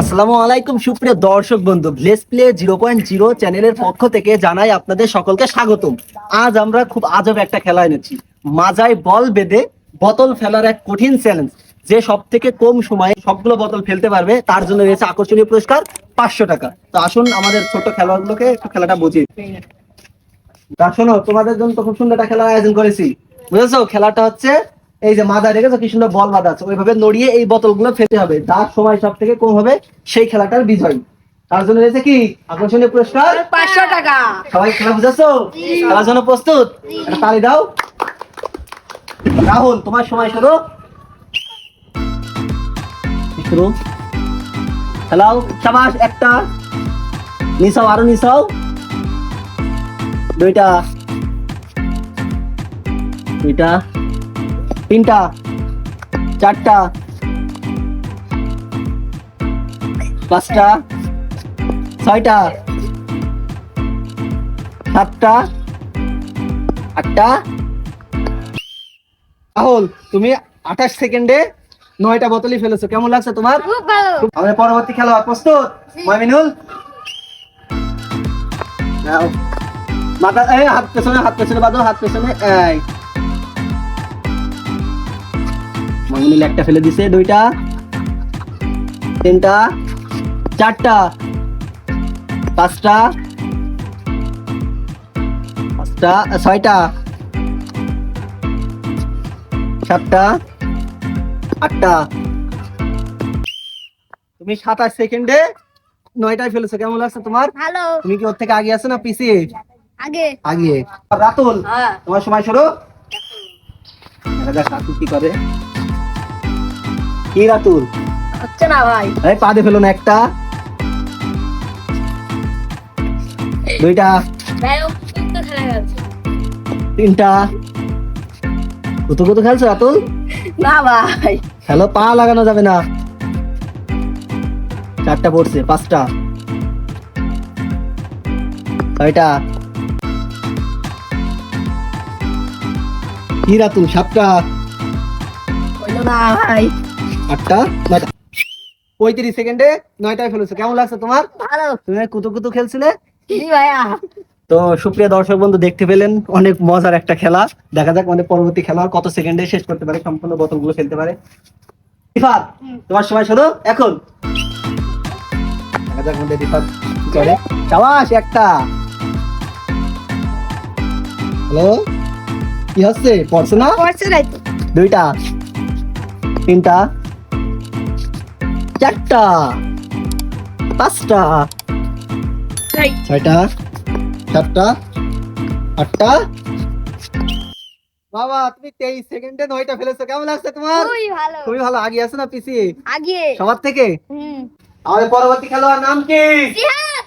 আসসালামু আলাইকুম, সুপ্রিয় দর্শক বন্ধু। জিরো পয়েন্ট জিরো চ্যানেলের পক্ষ থেকে জানাই আপনাদের সকলকে স্বাগতম। আজ আমরা খুব আজব একটা খেলা এনেছি। মাজায় বল বেঁধে বোতল ফেলার এক কঠিন চ্যালেঞ্জ যে সব থেকে কম সময়ে সবগুলো বোতল ফেলতে পারবে, তার জন্য রয়েছে আকর্ষণীয় পুরস্কার পাঁচশো টাকা। তো আসুন, আমাদের ছোট খেলোয়াড়গুলোকে একটু খেলাটা বুঝিয়ে শোনো, তোমাদের জন্য তো খুব সুন্দর একটা খেলার আয়োজন করেছি। বুঝেছ? খেলাটা হচ্ছে এই যে মাথা রেখেছো কি সুন্দর বল বাঁধা আছে। ওইভাবে নড়িয়ে এই বোতলগুলো ফেলতে হবে। যার সময় সব থেকে কম হবে সেই খেলাটার বিজয়। তার জন্য রয়েছে কি? আকর্ষণীয় পুরস্কার। পাঁচশো টাকা। সবাই খেলা বুঝেছ খেলার জন্য প্রস্তুত? তালি দাও। রাহুল তোমার সময় শুরু। শুরু। খেলাও। সাবাস একটা। নিসাও আরও নিসাও দুইটা। দুইটা। তিনটা চারটা পাঁচটা ছয়টা সাতটা আটটা। রাহুল তুমি আঠাশ সেকেন্ডে নয়টা বোতলই ফেলেছো। কেমন লাগছে তোমার? আমাদের পরবর্তী খেলোয়াড় প্রস্তুত? ময়মিনুল। মাথা হাত পেছনে হাত পেছনে বাঁধো হাত পেছনে। ময়মিনুল একটা ফেলে দিছে দুইটা তিনটা চারটা পাঁচটা পাঁচটা ছয়টা সাতটা আটটা। তুমি সাতাশ সেকেন্ডে নয়টায় ফেলেছো কেমন লাগছে তোমার? ভালো। তুমি কি ওর থেকে আগে আছো না পিছিয়ে আগে। আগে। রাতুল হ্যাঁ তোমার সময় শুরু দেখা যাক রাতুল কি করে। কি রাতুল? হচ্ছে না ভাই। এই পা দিয়ে ফেলো না একটা দুইটা তিনটা কত কত খেলছো রাতুল? না ভাই। পা লাগানো যাবে না। চারটা পড়ছে পাঁচটা। ছয়টা। কি রাতুল সাতটা? না ভাই। আটটা নয়টা। পঁয়ত্রিশ সেকেন্ডে নয়টায় ফেলেছো। কেমন লাগছে তোমার? ভালো। তুমি কুতু কুতু খেলছিলে? তো সুপ্রিয় দর্শক বন্ধু দেখতে পেলেন অনেক মজার একটা খেলা। দেখা যাক আমাদের পরবর্তী খেলোয়াড় কত সেকেন্ডে শেষ করতে পারে সম্পূর্ণ বোতলগুলো ফেলতে পারে। রিফাত তোমার সময় শুরু এখন। দেখা যাক আমাদের রিফাত করে। সাবাস একটা। হ্যালো? কি হচ্ছে? পড়ছে না? পড়ছে দুইটা। তিনটা। চারটা। পাঁচটা। ছয়টা সাতটা আটটা। বাবা তুমি তেইশ সেকেন্ডে নয়টা ফেলেছো। কেমন লাগছে তোমার? খুবই ভালো। আগে আছে না পিছিয়ে আগে সবার থেকে? আমাদের পরবর্তী খেলোয়াড় নাম কি?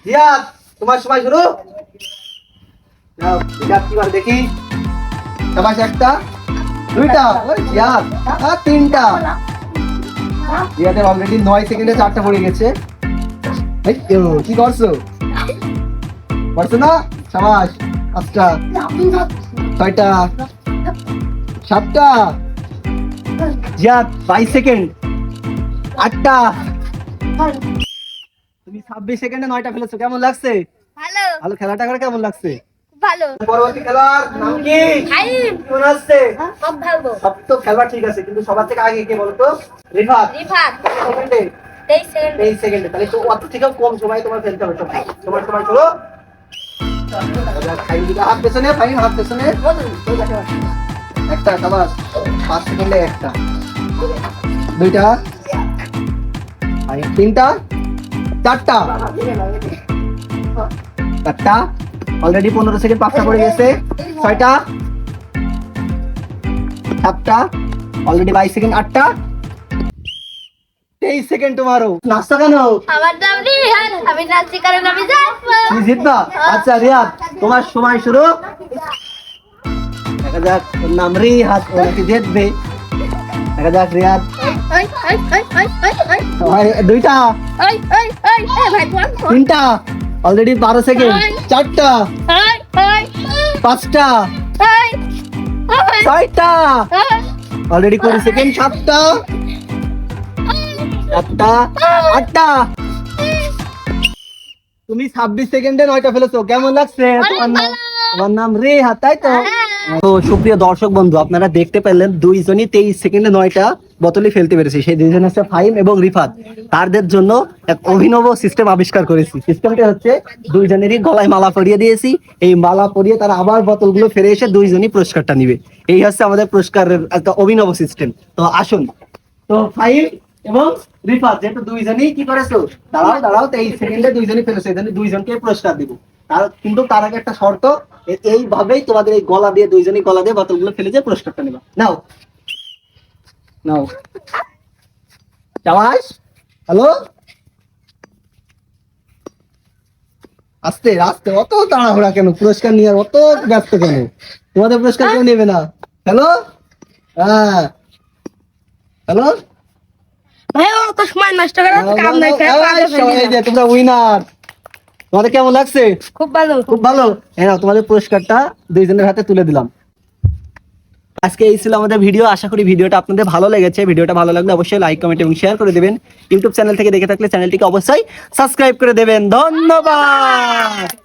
জিয়াদ তোমার সময় শুরু জিয়াদ কি দেখি। সবাই একটা। দুইটা। ওই জিয়াদ আর তিনটা। অলরেডি নয় সেকেন্ডে চারটা পড়ে গেছে। কি করছ? না? সাবাস পাঁচটা। ছয়টা। সাতটা। জিয়াদ বাইশ সেকেন্ড আটটা। তুমি ছাব্বিশ সেকেন্ডে নয়টা ফেলেছো। কেমন লাগছে? ভালো। ভালো খেলাটা করে কেমন লাগছে? ভালো। পরবর্তী খেলোয়াড় নাম কি? কেমন আসছে? সব ভালো। সব তো খেলবা ঠিক আছে কিন্তু সবার থেকে আগে কে বলতো? রিফাত। রিফাত। সেকেন্ডে? সেকেন্ড। তাহলে তো অত থেকেও কম সময় তোমার ফেলতে হবে। সময় তোমার সময় চলো। হাত পেছনে ফাইন হাত পেছনে। একটা সাবাস পাঁচ সেকেন্ডে একটা। দুইটা। তিনটা। চারটা। চারটা। অলরেডি পনেরো সেকেন্ড পাঁচটা পড়ে গেছে। ছয়টা। সাতটা। অলরেডি বাইশ সেকেন্ড আটটা। তেইশ সেকেন্ড তোমারও। নাস্তা কেন? আমার নাম রিহান আমি নাচি কারণ আমি তুমি জিতবা? আচ্ছা রিয়াদ তোমার সময় শুরু। দেখা যাক ওর নাম ও নাকি জিতবে। যাক দুইটা। তিনটা। অলরেডি বারো সেকেন্ড চারটা ওই ওই পাঁচটা ওই ওই ছয়টা ওই অলরেডি কুড়ি সেকেন্ড সাতটা সাতটা আটটা তুমি ছাব্বিশ সেকেন্ডে নয়টা ফেলেছো কেমন লাগছে তোমার নাম তোমার নাম রেহা তাই তো তো সুপ্রিয় দর্শক বন্ধু, আপনারা দেখতে পেলেন দুইজনই তেইশ সেকেন্ডে নয়টা ফেলতে পেরেছে। সেই দুইজন হচ্ছে ফাহিম এবং রিফাত। তাদের জন্য এক অভিনব সিস্টেম আবিষ্কার করেছি। সিস্টেমটা হচ্ছে দুইজনেরই গলায় মালা পরিয়ে দিয়েছি। এই মালা পরিয়ে তারা আবার বোতলগুলো ফেরে এসে দুইজনই পুরস্কারটা নিবে। এই হচ্ছে আমাদের পুরস্কারের একটা অভিনব সিস্টেম তো আসুন। তো ফাইভ এবং রিফাত, যেহেতু কি করেছ? দাঁড়াও দাঁড়াও, তেইশ সেকেন্ডে দুইজনই দুইজনকে পুরস্কার দিব। তার কিন্তু তার আগে একটা শর্ত এইভাবেই তোমাদের এই গলা দিয়ে দুইজনই গলা দিয়ে বোতলগুলো ফেলে যে পুরস্কারটা নেবা। নাও। নাও। চাওয়াস হ্যালো? আস্তে আস্তে অত তাড়াহুড়া কেন? পুরস্কার নিয়ে অত ব্যস্ত কেন? তোমাদের পুরস্কার কেউ নেবে না। হ্যালো? হ্যাঁ। হ্যালো? ভাই অত সময় নষ্ট করে তো কাম নাই তোমরা উইনার তোমাদের কেমন লাগছে? খুব ভালো খুব ভালো। হ্যাঁ তোমাদের পুরস্কারটা দুইজনের হাতে তুলে দিলাম। আজকে এই ছিল আমাদের ভিডিও। আশা করি ভিডিওটা আপনাদের ভালো লেগেছে। ভিডিওটা ভালো লাগলে অবশ্যই লাইক কমেন্ট এবং শেয়ার করে দেবেন। ইউটিউব চ্যানেল থেকে দেখে থাকলে চ্যানেলটিকে অবশ্যই সাবস্ক্রাইব করে দেবেন। ধন্যবাদ!